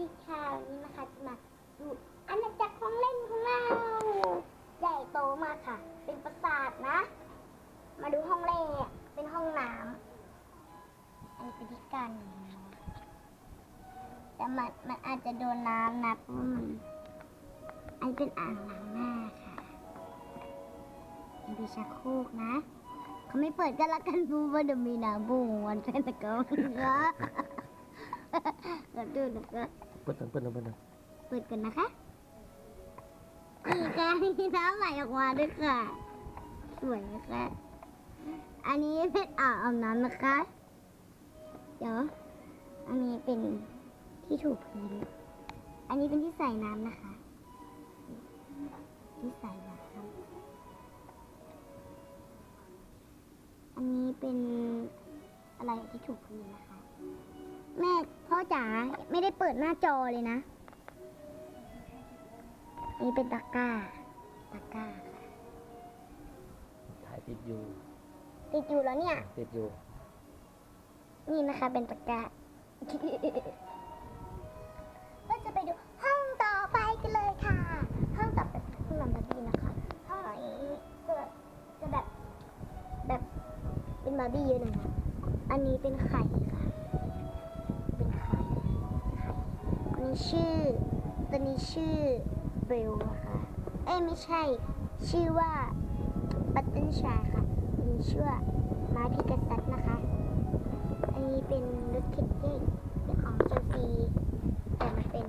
ดีค่ะวันนี้นะคะจะมาดูอาณาจักรของเล่นของเราใหญ่โตมากค่ะ เป็นปราสาทนะ มาดูห้องแรกเป็นห้องน้ำอันนี้เป็นที่กันแต่มันมันอาจจะโดนน้ำนะเพราะมันอันเป็นอ่างล้างหน้าค่ะอันนี้เป็นชักโครกนะเขาไม่เปิดกันละกันพูดว่าเดี๋ยวมีน้ำบุ้งวันเทศกาลนะแล้วดูนะคะเปิดหนังเปิดหนังเปิดหนังเปิดกันนะคะนี่ค่ะมีน้ำไหลออกมาด้วยค่ะ สวยนะคะ อันนี้เป็นอ่างอาบน้ำนะคะ เดี๋ยว อันนี้เป็นที่ถูพื้น อันนี้เป็นที่ใส่น้ำนะคะ ที่ใส่น้ำอันนี้เป็นอะไรที่ถูพื้นนะคะ แม่ จ๋าไม่ได้เปิดหน้าจอเลยนะอันนี้เป็นตะกร้าตะกร้าค่ะถ่ายติดอยู่ติดอยู่แล้วเนี่ย ติดอยู่ นี่นะคะเป็นตะกร้าก็จะไปดูห้องต่อไปกันเลยค่ะ ห้องต่อไปเป็นห้องนอนบาร์บี้นะคะห้องนี้จะจะแบบแบบเป็นบาร์บี้เยอะหน่อยนะอันนี้เป็นไข่ค่ะ นี้ชื่อตัวนี้ชื่อเบลนะคะเอ้ยไม่ใช่ ชื่อว่าบัตเติลชายค่ะอันนี้ชื่อว่ามาพิกาซัตนะคะ อันนี้เป็นรถเข็นเด็กเป็นของเชลซีแต่มันเป็น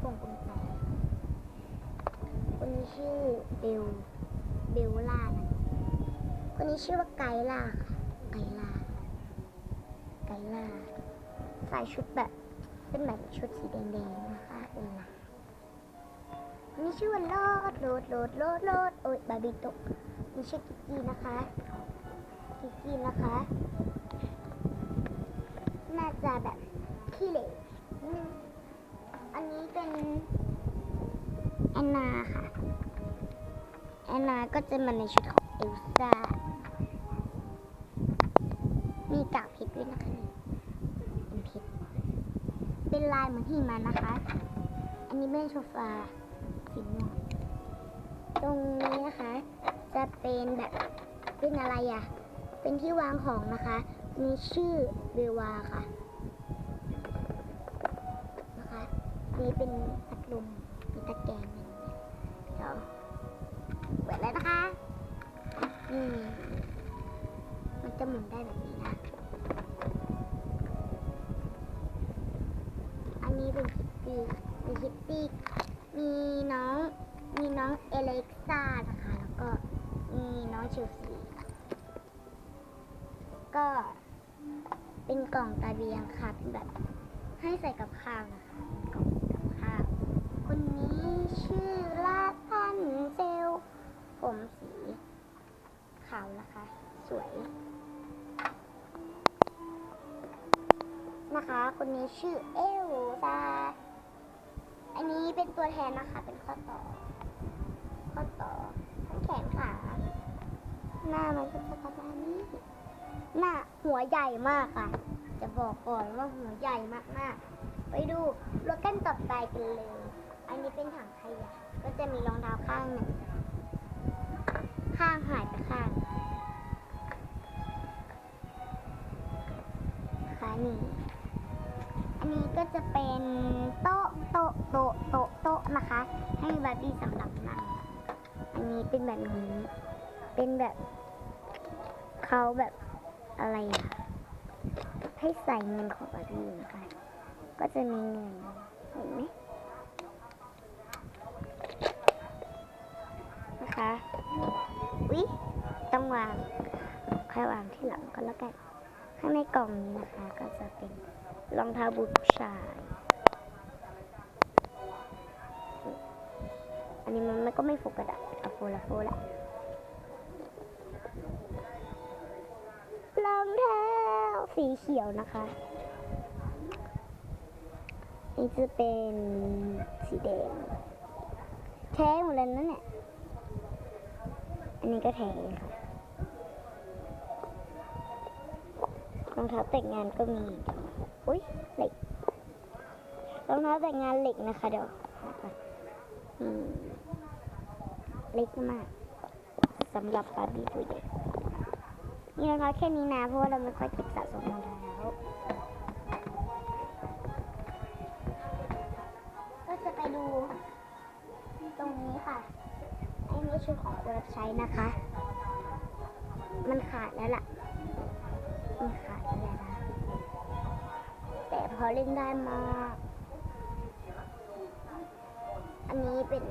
พวงกุญแจคนนี้ชื่อเบล เบลล่านะคนนี้ชื่อว่าไกล่าค่ะ ไกล่า ไกล่าใส่ชุดแบบ เป็นแบบชุดสีแดงๆนะคะเป็นลายคนนี้ชื่อว่าโลดโลดโลดโลดโลดโอ้ยบาร์บี้ตกนี่ชื่อกิกกี้นะคะกิกกี้นะคะ น่าจะแบบขี้เหร่อันนี้เป็นแอนนาค่ะ แอนนาก็จะมาในชุดของเอลซ่า มีกากเพชรด้วยนะคะนี่เป็นเพชร เป็นลายเหมือนหิมะนะคะ อันนี้เป็นโซฟาสีม่วงตรงนี้นะคะ จะเป็นแบบเป็นอะไรอะเป็นที่วางของนะคะ มีชื่อเววาค่ะ นะคะนี่เป็นพัดลมมีตะแกรงอะไรอย่างเงี้ยเดี๋ยวเปิดเลยนะคะนี่มันจะหมุนได้แบบนี้ีมีคิตตี้มีน้องมีน้องเอเล็กซ่านะคะ แล้วก็มีน้องเชลซีก็เป็นกล่องตาเบียงค่ะเป็นแบบให้ใส่กับข้าวนะคะเป็นกล่องกับข้าวคนนี้ชื่อลาพันเซลผมสีขาวนะคะ สวย นะคะ คนนี้ชื่อเอลซา อันนี้เป็นตัวแทนนะคะ เป็นข้อต่อ ข้อต่อทั้งแขนขาหน้ามันก็จะประมาณนี้ หน้าหัวใหญ่มากค่ะ จะบอกก่อนว่าหัวใหญ่มากๆ ไปดูรถกันต่อไปกันเลย อันนี้เป็นถังขยะก็จะมีรองเท้าข้างหนึ่ง ตี้สำหรับนั่งอันนี้เป็นแบบนี้ เป็นแบบเขาแบบอะไรอะให้ใส่เงินของบาร์บี้นะคะก็จะมีเงินเห็นไหมนะคะวิต้องวางค่อยวางที่หลังก็แล้วกันข้างในกล่องนี้นะคะ ก็จะเป็นรองเท้าบูทผู้ชาย นนี้มันมันก็ไม่โฟกัสอะเอาโฟละโฟละรองเท้าสีเขียวนะคะนี่จะเป็นสีแดงแท้หมดเลยนั่นเนี่ยอันนี้ก็แท้ค่ะรองเท้าแต่งงานก็มีอุ้ยเหล็กรองเท้าแต่งงานเหล็กนะคะเดี๋ยวอืม ล็กมากสำหรับบาร์บี้ตัวเด็กมีรองเท้าแค่นี้นะ เพราะว่าเราไม่ค่อยเก็บสะสมรองเท้าก็จะไปดูตรงนี้ค่ะอันนี้ชุดของคนรับใช้นะคะ มันขาดแล้วล่ะ มันขาดแล้วนะ แต่พอเล่นได้มาก อันนี้เป็น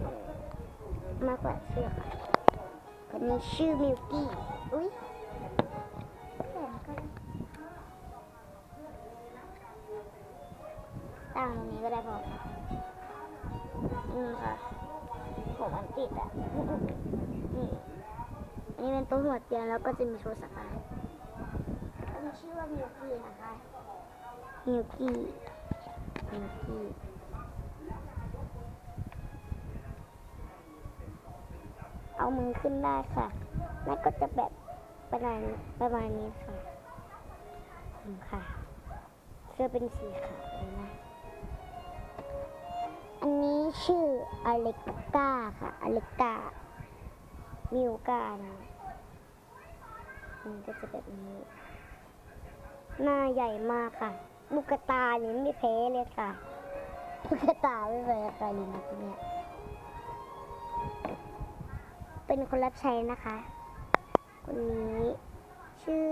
มากกว่าเชือค่ะคนนี้ชื่อมิวกี้ อุ้ยแขนก็ตั้งตรงนี้ก็ได้พออืมค่ะผมมันติดอะ นี่ อันนี้เป็นตัวหัวเตียงแล้วก็จะมีโทรศัพท์อะไรอันนี้ชื่อว่ามิวกี้นะคะมิวกี้มิวกี้ เอามือขึ้นได้ค่ะแล้วก็จะแบบประมาณประมาณนี้ค่ะอืมค่ะ เสื้อเป็นสีขาวเลยนะ อันนี้ชื่ออเล็กกาค่ะอเล็กกามิวกานะมันก็จะแบบนี้ หน้าใหญ่มากค่ะ ลูกตานี่ไม่แพ้เลยค่ะ ลูกตาไม่แพ้ใครเลยนะทีเนี่ย เป็นคนรับใช้นะคะ คนนี้ชื่อ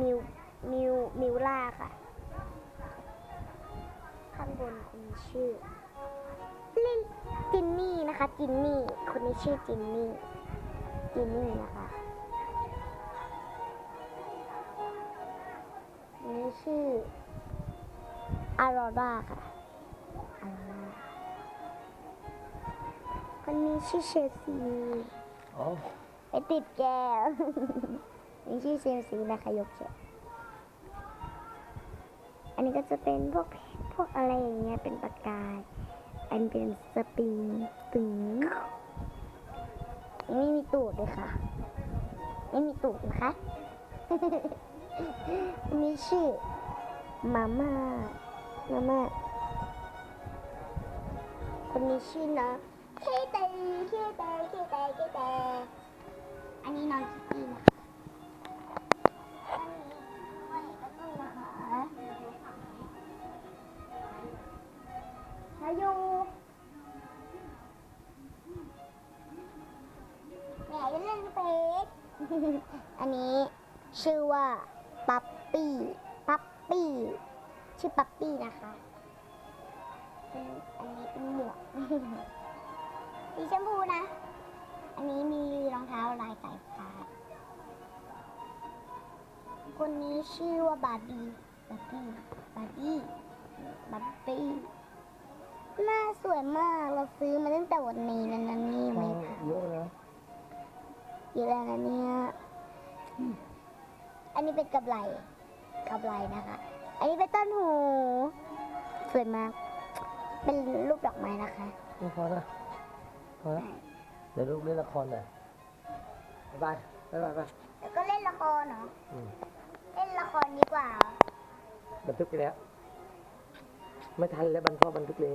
มิวมิวมิวล่าค่ะ ข้างบนคนนี้ชื่อลินจินนี่นะคะจินนี่ คนนี้ชื่อจินนี่จินนี่นะคะนี้ชื่ออารอราค่ะอารอรา คนนี้ชื่อเชลซีอ๋อไปติดแก้วนี่ชื่อเชลซีนะคะยกเชลอันนี้ก็จะเป็นพวกพวกอะไรอย่างเงี้ยเป็นปากกาอันเป็นสปริงตึงไม่มีตูดเลยค่ะ ไม่มีตูดนะคะอันนี้ชื่อมาม่ามาม่าคนนี้ชื่อน้องเคเตเคเตเคเตเคเตอันนี้นองคิตตี้นะคะอันนี้ไม่ก็ต้องนะคะชายูแหมจะเล่นเฟซอันนี้ชื่อว่าปั๊ปปี้ปั๊ปปี้ชื่อปั๊ปปี้นะคะ อันนี้เป็นหมวก สีชมพูนะ อันนี้มีรองเท้าลายสายฟ้า คนนี้ชื่อว่าบาร์บี้บาร์บี้บาร์บี้บาร์บี้หน้าสวยมากเราซื้อมาตั้งแต่วันนี้แล้วนะนี่ไหมคะเยอะนะเยอะแล้วนะเนี่ยอืมอันนี้เป็นกำไรกำไรนะคะ อันนี้เป็นต้นหู สวยมาก เป็นรูปดอกไม้นะคะไม่พอนะ พอนะเดี๋ยวลูกเล่นละครหน่อยบ๊ายบายบ๊ายบายไปแล้วก็เล่นละครเหรอ อืมเล่นละครดีกว่า บันทึกไปแล้ว ไม่ทันแล้วบันทึกบันทึกเลย